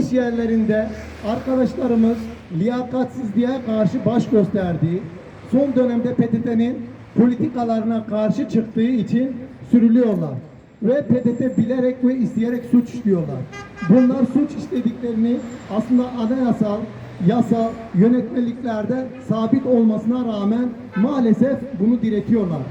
iş yerlerinde arkadaşlarımız liyakatsizliğe karşı baş gösterdiği, son dönemde PTT'nin politikalarına karşı çıktığı için sürülüyorlar. Ve PTT bilerek ve isteyerek suç işliyorlar. Bunlar suç işlediklerini aslında anayasal, yasal yönetmeliklerde sabit olmasına rağmen maalesef bunu diretiyorlar.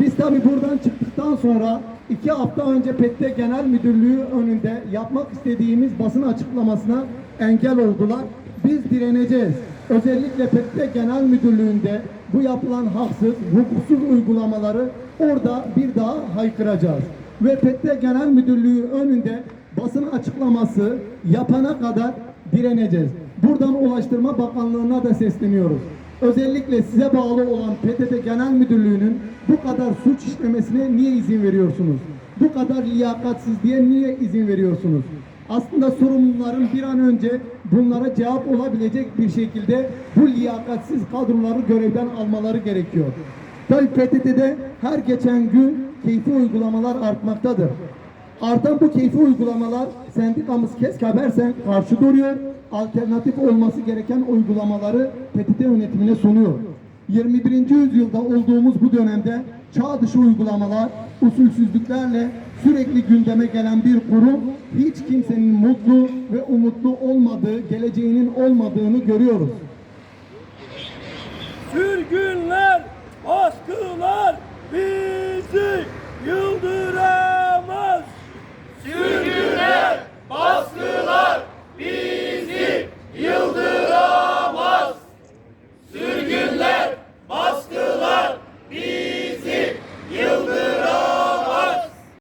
Biz tabi buradan çıktıktan sonra iki hafta önce PTT Genel Müdürlüğü önünde yapmak istediğimiz basın açıklamasına engel oldular. Biz direneceğiz. Özellikle PTT Genel Müdürlüğü'nde bu yapılan haksız, hukuksuz uygulamaları orada bir daha haykıracağız. Ve PTT Genel Müdürlüğü önünde basın açıklaması yapana kadar direneceğiz. Buradan Ulaştırma Bakanlığı'na da sesleniyoruz. Özellikle size bağlı olan PTT Genel Müdürlüğü'nün bu kadar suç işlemesine niye izin veriyorsunuz? Bu kadar liyakatsizliğe niye izin veriyorsunuz? Aslında sorumluların bir an önce bunlara cevap olabilecek bir şekilde bu liyakatsiz kadroları görevden almaları gerekiyor. Tabii PTT'de her geçen gün keyfi uygulamalar artmaktadır. Artan bu keyfi uygulamalar sendikamız KESK Habersen karşı duruyor. Alternatif olması gereken uygulamaları PTT yönetimine sunuyor. 21. yüzyılda olduğumuz bu dönemde çağ dışı uygulamalar, usulsüzlüklerle sürekli gündeme gelen bir kurum hiç kimsenin mutlu ve umutlu olmadığı, geleceğinin olmadığını görüyoruz. Sürgünler,